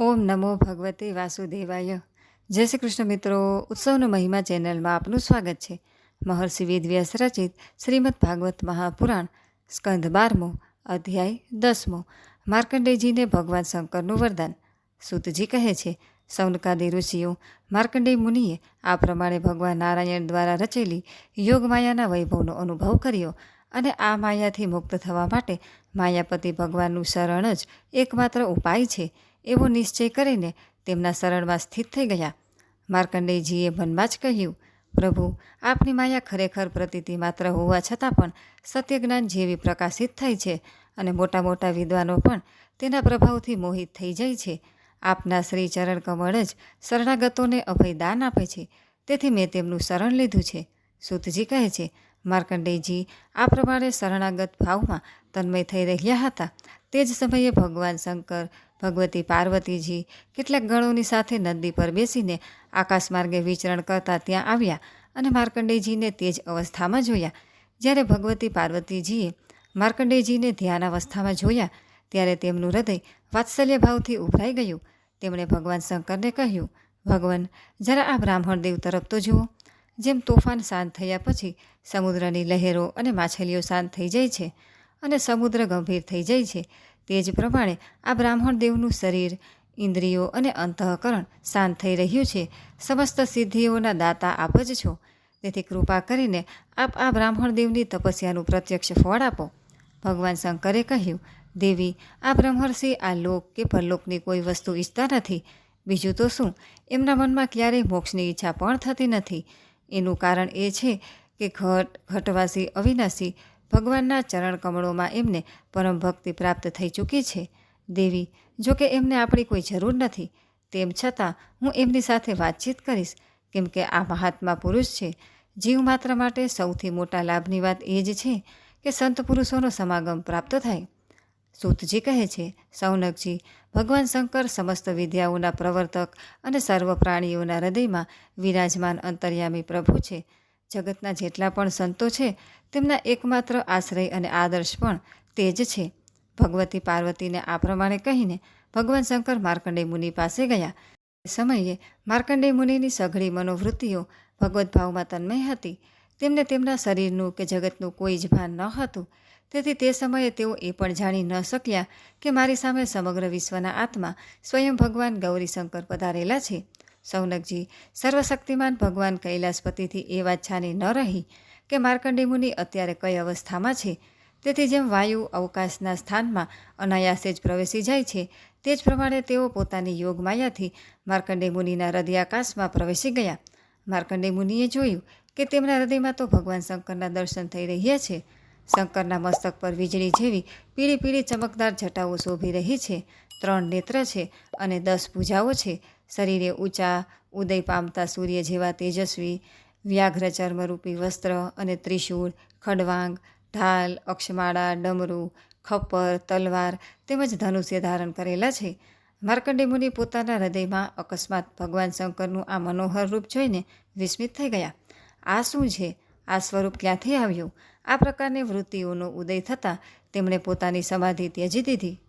ઓમ નમો ભગવતે વાસુદેવાય. જય શ્રી કૃષ્ણ મિત્રો, ઉત્સવનો મહિમા ચેનલમાં આપનું સ્વાગત છે. મહર્ષિ વેદવ્યાસ રચિત શ્રીમદ ભાગવત મહાપુરાણ, સ્કંદ બારમો, અધ્યાય દસમો. માર્કંડેયજીને ભગવાન શંકરનું વરદાન. સુતજી કહે છે, સૌનકાદી ઋષિઓ, માર્કંડેય મુનિએ આ પ્રમાણે ભગવાન નારાયણ દ્વારા રચેલી યોગમાયાના વૈભવનો અનુભવ કર્યો અને આ માયાથી મુક્ત થવા માટે માયાપતિ ભગવાનનું શરણ જ એકમાત્ર ઉપાય છે. એવો નિશ્ચય કરીને તેમના શરણમાં સ્થિત થઈ ગયા. માર્કંડેયજીએ મનમાં જ કહ્યું, પ્રભુ, આપની માયા ખરેખર પ્રતીતિ માત્ર હોવા છતાં પણ સત્યજ્ઞાન જેવી પ્રકાશિત થઈ છે અને મોટા મોટા વિદ્વાનો પણ તેના પ્રભાવથી મોહિત થઈ જાય છે. આપના શ્રી ચરણ કમળ જ શરણાગતોને અભયદાન આપે છે. તેથી મેં તેમનું શરણ લીધું છે. સુતજી કહે છે, માર્કંડેયજી, આ પ્રમાણે શરણાગત ભાવમાં તન્મય થઈ રહ્યા હતા. તે જ સમયે ભગવાન શંકર, ભગવતી પાર્વતીજી, કેટલાક ગણોની સાથે નદી પર બેસીને આકાશ માર્ગે વિચરણ કરતા ત્યાં આવ્યા અને માર્કંડેયજીને તે જ અવસ્થામાં જોયા. જ્યારે ભગવતી પાર્વતીજીએ માર્કંડેયજીને ધ્યાન અવસ્થામાં જોયા, ત્યારે તેમનું હૃદય વાત્સલ્ય ભાવથી ઉભરાઈ ગયું. તેમણે ભગવાન શંકરને કહ્યું, ભગવાન, જરા આ બ્રાહ્મણ દેવ તરફ તો જુઓ. જેમ તોફાન શાંત થયા પછી સમુદ્રની લહેરો અને માછલીઓ શાંત થઈ જાય છે અને સમુદ્ર ગંભીર થઈ જાય છે. તે જ પ્રમાણે આ બ્રાહ્મણ દેવનું શરીર, ઇન્દ્રિયો અને અંતઃકરણ શાંત થઈ રહ્યું છે. સમસ્ત સિદ્ધિઓના દાતા આપ જ છો. તેથી કૃપા કરીને આપ આ બ્રાહ્મણ દેવની તપસ્યાનું પ્રત્યક્ષ ફળ આપો. ભગવાન શંકરે કહ્યું, દેવી, આ બ્રહ્મર્ષિ આ લોક કે પરલોકની કોઈ વસ્તુ ઈચ્છતા નથી. બીજું તો શું? એમના મનમાં ક્યારેય મોક્ષની ઈચ્છા પણ થતી નથી. એનું કારણ એ છે કે ઘટ, ઘટવાસી, અવિનાશી ભગવાનના ચરણ કમળોમાં એમને પરમ ભક્તિ પ્રાપ્ત થઈ ચૂકી છે. દેવી, જો કે એમને આપણી કોઈ જરૂર નથી, તેમ છતાં હું એમની સાથે વાતચીત કરીશ, કેમ કે આ મહાત્મા પુરુષ છે. જીવ માત્ર માટે સૌથી મોટા લાભની વાત એ જ છે કે સંત પુરુષોનો સમાગમ પ્રાપ્ત થાય. સૂતજી કહે છે, સૌનકજી, ભગવાન શંકર સમસ્ત વિદ્યાઓના પ્રવર્તક અને સર્વ પ્રાણીઓના હૃદયમાં વિરાજમાન અંતર્યામી પ્રભુ છે. જગતના જેટલા પણ સંતો છે, તેમના એકમાત્ર આશ્રય અને આદર્શ પણ તે જ છે. ભગવતી પાર્વતીને આ પ્રમાણે કહીને ભગવાન શંકર માર્કંડેય મુનિ પાસે ગયા. સમયે માર્કંડેય મુનિની સઘળી મનોવૃત્તિઓ ભગવદ્ ભાવમાં તન્મય હતી. તેમને તેમના શરીરનું કે જગતનું કોઈ જ ભાન ન હતું. તેથી તે સમયે તેઓ એ પણ જાણી ન શક્યા કે મારી સામે સમગ્ર વિશ્વના આત્મા સ્વયં ભગવાન ગૌરીશંકર પધારેલા છે. સૌનકજી સર્વશક્તિમાન ભગવાન કૈલાસપતિથી એ વાત છાની ન રહી કે માર્કંડી મુનિ અત્યારે કઈ અવસ્થામાં છે. તેથી જેમ વાયુ અવકાશના સ્થાનમાં અનાયાસે જ પ્રવેશી જાય છે, તે જ પ્રમાણે તેઓ પોતાની યોગ માયાથી માર્કંડેય મુનિના હૃદયાકાશમાં પ્રવેશી ગયા. માર્કંડેય મુનિએ જોયું કે તેમના હૃદયમાં તો ભગવાન શંકરના દર્શન થઈ રહ્યા છે. શંકરના મસ્તક પર વીજળી જેવી પીળી પીળી ચમકદાર જટાઓ શોભી રહી છે. ત્રણ નેત્ર છે અને દસ ભૂજાઓ છે. શરીરે ઊંચા ઉદય પામતા સૂર્ય જેવા તેજસ્વી વ્યાઘ્ર ચર્મરૂપી વસ્ત્ર અને ત્રિશૂળ, ખડવાંગ, ઢાલ, અક્ષમાળા, ડમરું, ખપ્પર, તલવાર તેમજ ધનુષ્ય ધારણ કરેલા છે. માર્કંડે મુનિ પોતાના હૃદયમાં અકસ્માત ભગવાન શંકરનું આ મનોહર રૂપ જોઈને વિસ્મિત થઈ ગયા. આ શું છે? આ સ્વરૂપ ક્યાંથી આવ્યું? આ પ્રકારની વૃત્તિઓનો ઉદય થતાં તેમણે પોતાની સમાધિ ત્યજી દીધી.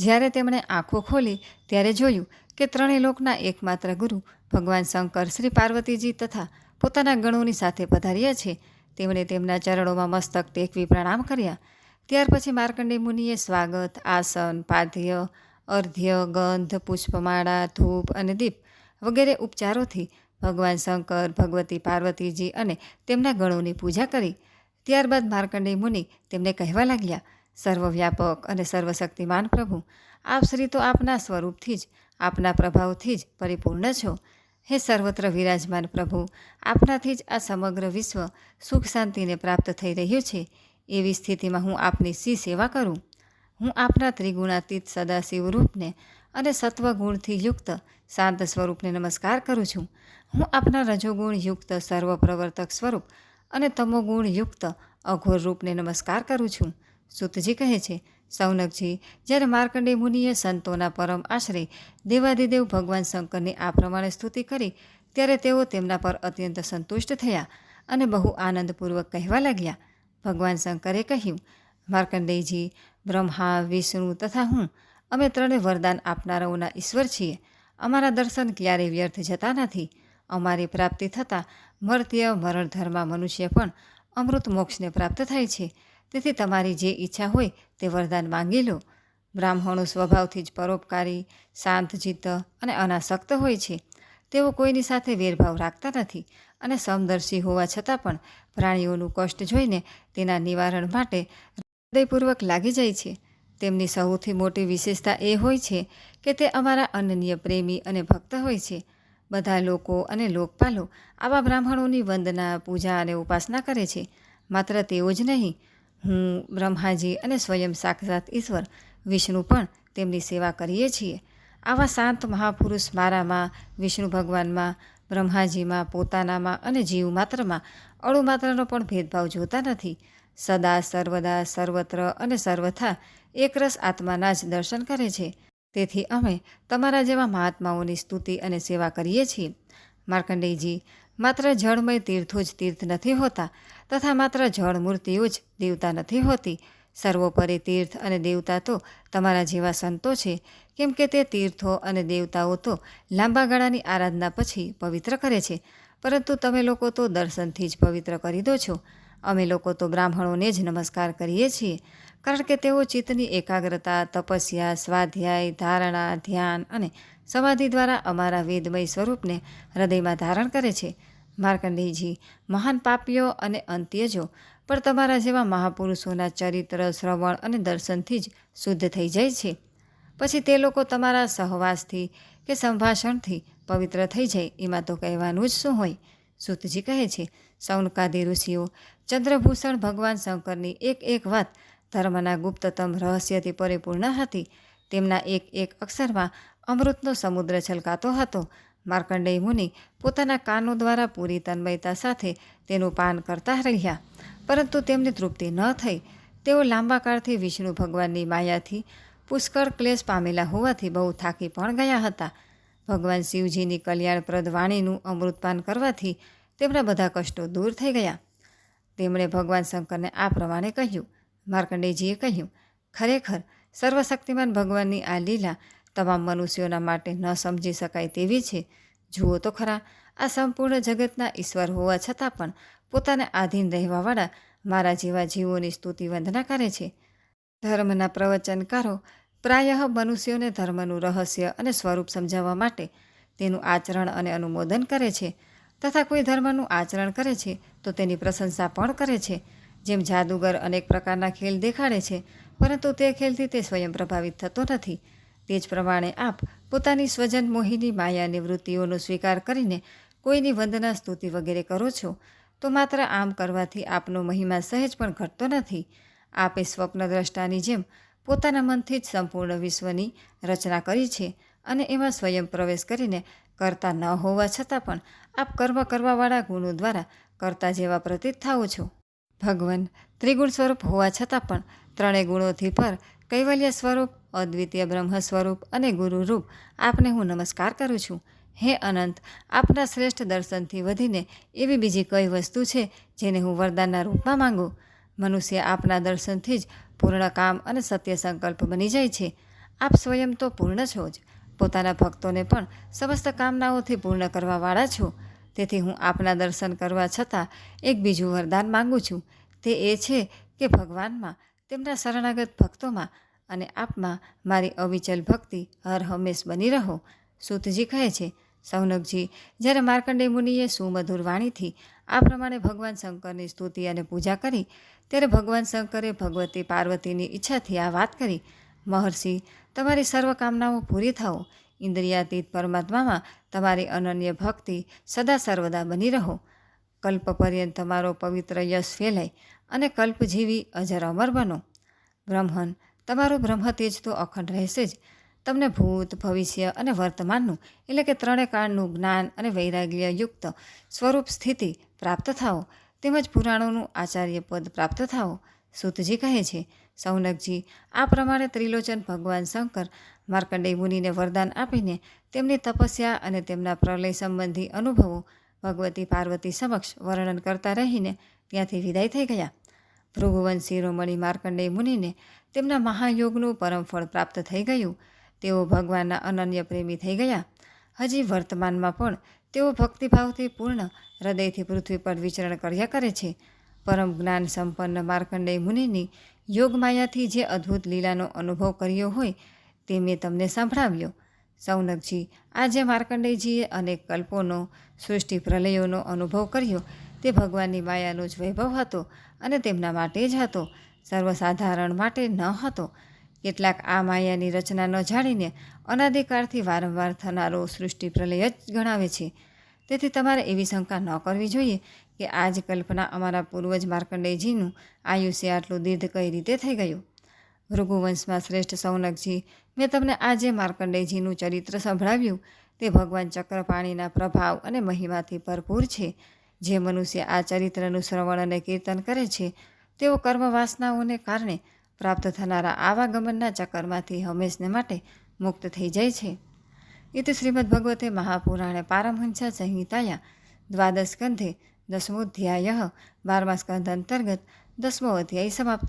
જ્યારે તેમણે આંખો ખોલી ત્યારે જોયું કે ત્રણેય લોકના એકમાત્ર ગુરુ ભગવાન શંકર, શ્રી પાર્વતીજી તથા પોતાના ગણોની સાથે પધાર્યા છે. તેમણે તેમના ચરણોમાં મસ્તક ટેકવી પ્રણામ કર્યા. ત્યાર પછી માર્કંડેય મુનિએ સ્વાગત, આસન પાધ્ય અર્ધ્ય, ગંધ, પુષ્પમાળા, ધૂપ અને દીપ વગેરે ઉપચારોથી ભગવાન શંકર, ભગવતી પાર્વતીજી અને તેમના ગણોની પૂજા કરી. ત્યારબાદ માર્કંડેય મુનિ તેમને કહેવા લાગ્યા સર્વવ્યાપક અને સર્વશક્તિમાન પ્રભુ. આપ શ્રી તો આપના સ્વરૂપથી જ, આપના પ્રભાવથી જ પરિપૂર્ણ છો. હે સર્વત્ર વિરાજમાન પ્રભુ, આપનાથી જ આ સમગ્ર વિશ્વ સુખ શાંતિને પ્રાપ્ત થઈ રહ્યું છે. એવી સ્થિતિમાં હું આપની સી સેવા કરું? હું આપના ત્રિગુણાતીત સદાશિવ રૂપને અને સત્વગુણથી યુક્ત શાંત સ્વરૂપને નમસ્કાર કરું છું. હું આપના રજોગુણ યુક્ત સર્વ પ્રવર્તક સ્વરૂપ અને તમોગુણ યુક્ત અઘોર રૂપને નમસ્કાર કરું છું. સુતજી કહે છે, સૌનકજી, જ્યારે માર્કંડેય મુનિએ સંતોના પરમ આશરે દેવાદિદેવ ભગવાન શંકરની આ પ્રમાણે સ્તુતિ કરી, ત્યારે તેઓ તેમના પર અત્યંત સંતુષ્ટ થયા અને બહુ આનંદપૂર્વક કહેવા લાગ્યા. ભગવાન શંકરે કહ્યું, માર્કંડેયજી, બ્રહ્મા, વિષ્ણુ તથા હું, અમે ત્રણે વરદાન આપનારાઓના ઈશ્વર છીએ. અમારા દર્શન ક્યારેય વ્યર્થ જતા નથી. અમારી પ્રાપ્તિ થતાં મર્ત્ય મરણધર્મા મનુષ્ય પણ અમૃત મોક્ષને પ્રાપ્ત થાય છે. તેથી તમારી જે ઈચ્છા હોય તે વરદાન માંગી લો. બ્રાહ્મણો સ્વભાવથી જ પરોપકારી, શાંત ચિત્ત અને અનાસક્ત હોય છે. તેઓ કોઈની સાથે વેરભાવ રાખતા નથી અને સમદર્શી હોવા છતાં પણ પ્રાણીઓનું કષ્ટ જોઈને તેના નિવારણ માટે હૃદયપૂર્વક લાગી જાય છે. તેમની સૌથી મોટી વિશેષતા એ હોય છે કે તે અમારા અનન્ય પ્રેમી અને ભક્ત હોય છે. બધા લોકો અને લોકપાલો આવા બ્રાહ્મણોની વંદના, પૂજા અને ઉપાસના કરે છે. માત્ર તેઓ જ નહીં હું બ્રહ્માજી અને સ્વયં સાક્ષાત ઈશ્વર વિષ્ણુ પણ તેમની સેવા કરીએ છીએ. આવા શાંત મહાપુરુષ મારામાં, વિષ્ણુ ભગવાનમાં, બ્રહ્માજીમાં, પોતાનામાં અને જીવ માત્રમાં અણુ માત્રનો પણ ભેદભાવ જોતા નથી. સદા, સર્વદા, સર્વત્ર અને સર્વથા એકરસ આત્માના જ દર્શન કરે છે. તેથી અમે તમારા જેવા મહાત્માઓની સ્તુતિ અને સેવા કરીએ છીએ. માર્કંડેયજી માત્ર જળમય તીર્થો જ તીર્થ નથી હોતા તથા માત્ર જળ મૂર્તિઓ જ દેવતા નથી હોતી. સર્વોપરી તીર્થ અને દેવતા તો તમારા જેવા સંતો છે. કેમ કે તે તીર્થો અને દેવતાઓ તો લાંબા ગાળાની આરાધના પછી પવિત્ર કરે છે. પરંતુ તમે લોકો તો દર્શનથી જ પવિત્ર કરી દો છો. અમે લોકો તો બ્રાહ્મણોને જ નમસ્કાર કરીએ છીએ. કારણ કે તેઓ ચિત્તની એકાગ્રતા, તપસ્યા, સ્વાધ્યાય, ધારણા, ધ્યાન અને સમાધિ દ્વારા અમારા વેદમય સ્વરૂપને હૃદયમાં ધારણ કરે છે. માર્કંડેયજી, મહાન પાપીઓ અને અંત્યજો. પણ તમારા જેવા મહાપુરુષોના ચરિત્ર, શ્રવણ અને દર્શનથી જ શુદ્ધ થઈ જાય છે. પછી તે લોકો તમારા સહવાસથી કે સંભાષણથી પવિત્ર થઈ જાય, એમાં તો કહેવાનું જ શું હોય? સુતજી કહે છે સૌનકાદી ઋષિઓ, ચંદ્રભૂષણ ભગવાન શંકરની એક એક વાત ધર્મના ગુપ્તતમ રહસ્યથી પરિપૂર્ણ હતી. તેમના એક એક અક્ષરમાં અમૃતનો સમુદ્ર છલકાતો હતો. માર્કંડેય મુનિ પોતાના કાનો દ્વારા પૂરી તન્મયતા સાથે તેનું પાન કરતા રહ્યા. પરંતુ તેમને તૃપ્તિ ન થઈ. તેઓ લાંબા કાળથી વિષ્ણુ ભગવાનની માયાથી પુષ્કળ ક્લેશ પામેલા હોવાથી બહુ થાકી પણ ગયા હતા. ભગવાન શિવજીની કલ્યાણપ્રદ વાણીનું અમૃતપાન કરવાથી તેમના બધા કષ્ટો દૂર થઈ ગયા. તેમણે ભગવાન શંકરને આ પ્રમાણે કહ્યું. માર્કંડેયજીએ કહ્યું, ખરેખર સર્વશક્તિમાન ભગવાનની આ લીલા તમામ મનુષ્યોના માટે ન સમજી શકાય તેવી છે. જુઓ તો ખરા, આ સંપૂર્ણ જગતના ઈશ્વર હોવા છતાં પણ પોતાને આધીન રહેવાવાળા મારા જેવા જીવોની સ્તુતિ વંદના કરે છે. ધર્મના પ્રવચનકારો પ્રાયઃ મનુષ્યોને ધર્મનું રહસ્ય અને સ્વરૂપ સમજાવવા માટે તેનું આચરણ અને અનુમોદન કરે છે તથા કોઈ ધર્મનું આચરણ કરે છે તો તેની પ્રશંસા પણ કરે છે. જેમ જાદુગર અનેક પ્રકારના ખેલ દેખાડે છે, પરંતુ તે ખેલથી તે સ્વયં પ્રભાવિત થતો નથી. તે જ પ્રમાણે આપ પોતાની સ્વજન મોહિની માયાની વૃત્તિઓનો સ્વીકાર કરીને કોઈની વંદના સ્તુતિ વગેરે કરો છો, તો માત્ર આમ કરવાથી આપનો મહિમા સહેજ પણ ઘટતો નથી. આપે સ્વપ્નદ્રષ્ટાની જેમ પોતાના મનથી જ સંપૂર્ણ વિશ્વની રચના કરી છે અને એમાં સ્વયં પ્રવેશ કરીને કરતા ન હોવા છતાં પણ આપ કર્મ કરવાવાળા ગુણો દ્વારા કરતા જેવા પ્રતીત થાઓ છો. ભગવાન ત્રિગુણ સ્વરૂપ હોવા છતાં પણ ત્રણેય ગુણોથી પર કૈવલ્ય સ્વરૂપ, અદ્વિતીય બ્રહ્મ સ્વરૂપ અને ગુરુ રૂપ આપને હું નમસ્કાર કરું છું. હે અનંત, આપના શ્રેષ્ઠ દર્શનથી વધીને એવી બીજી કઈ વસ્તુ છે જેને હું વરદાનના રૂપમાં માંગું? મનુષ્ય આપના દર્શનથી જ પૂર્ણ કામ અને સત્ય સંકલ્પ બની જાય છે. આપ સ્વયં તો પૂર્ણ છો જ. પોતાના ભક્તોને પણ સમસ્ત કામનાઓથી પૂર્ણ કરવાવાળા છો. તેથી હું આપના દર્શન કરવા છતાં એક બીજું વરદાન માગું છું. તે એ છે કે ભગવાનમાં તેમના શરણાગત ભક્તોમાં અને આપમાં મારી અવિચલ ભક્તિ હર હંમેશ બની રહો. સૂતજી કહે છે, સૌનકજી, જ્યારે માર્કંડે મુનિએ સુમધુર વાણીથી આ પ્રમાણે ભગવાન શંકરની સ્તુતિ અને પૂજા કરી, ત્યારે ભગવાન શંકરે ભગવતી પાર્વતીની ઈચ્છાથી આ વાત કરી, મહર્ષિ, તમારી સર્વ કામનાઓ પૂરી થાઓ. ઇન્દ્રિયાતીત પરમાત્મામાં તમારી અનન્ય ભક્તિ સદા સર્વદા બની રહો. કલ્પ પર્યંત તમારો પવિત્ર યશ ફેલાય અને કલ્પજીવી અજર અમર બનો. બ્રહ્મન, તમારો બ્રહ્મ તેજ તો અખંડ રહેશે જ. તમને ભૂત, ભવિષ્ય અને વર્તમાનનું, એટલે કે ત્રણેય કાળનું જ્ઞાન અને વૈરાગ્ય યુક્ત સ્વરૂપ સ્થિતિ પ્રાપ્ત થાઓ. તેમજ પુરાણોનું આચાર્ય પદ પ્રાપ્ત થાઓ. સુતજી કહે છે, સૌનકજી, આ પ્રમાણે ત્રિલોચન ભગવાન શંકર માર્કંડેય મુનિને વરદાન આપીને તેમની તપસ્યા અને તેમના પ્રલય સંબંધી અનુભવો ભગવતી પાર્વતી સમક્ષ વર્ણન કરતા રહીને ત્યાંથી વિદાય થઈ ગયા. ભૃગુવંશ શિરોમણિ માર્કંડેય મુનિને તેમના મહાયોગનું પરમ ફળ પ્રાપ્ત થઈ ગયું. તેઓ ભગવાનના અનન્ય પ્રેમી થઈ ગયા. હજી વર્તમાનમાં પણ તેઓ ભક્તિભાવથી પૂર્ણ હૃદયથી પૃથ્વી પર વિચરણ કર્યા કરે છે. પરમ જ્ઞાન સંપન્ન માર્કંડેય મુનિની યોગમાયાથી જે અદ્ભુત લીલાનો અનુભવ કર્યો હોય તે મેં તમને સંભળાવ્યો. સૌનકજી, આજે માર્કંડેયજીએ અનેક કલ્પોનો, સૃષ્ટિ પ્રલયોનો અનુભવ કર્યો. તે ભગવાનની માયાનો જ વૈભવ હતો અને તેમના માટે જ હતો. સર્વસાધારણ માટે ન હતો. કેટલાક આ માયાની રચના ન જાણીને અનાધિકારથી વારંવાર થનારો સૃષ્ટિ પ્રલય જ ગણાવે છે. તેથી તમારે એવી શંકા ન કરવી જોઈએ કે આ જ કલ્પના અમારા પૂર્વજ માર્કંડેયજીનું આયુષ્ય આટલું દીર્ઘ કઈ રીતે થઈ ગયું? ભૃગુવંશમાં શ્રેષ્ઠ સૌનકજી. મેં તમને આજે માર્કંડેયજીનું ચરિત્ર સંભળાવ્યું. તે ભગવાન ચક્રપાણીના પ્રભાવ અને મહિમાથી ભરપૂર છે. જે મનુષ્ય આ ચરિત્રનું શ્રવણ અને કીર્તન કરે છે, તેઓ કર્મ વાસનાઓને કારણે પ્રાપ્ત થનારા આવાગમનના ચક્કરમાંથી હંમેશને માટે મુક્ત થઈ જાય છે. ઇતિ શ્રીમદ્ભગવતે મહાપુરાણે પારમહંસા સંહિતાયા દ્વાદશ સ્કંધે દસમોધ્યાય બારમા સ્કંધ અંતર્ગત દસમો અધ્યાય સમાપ્ત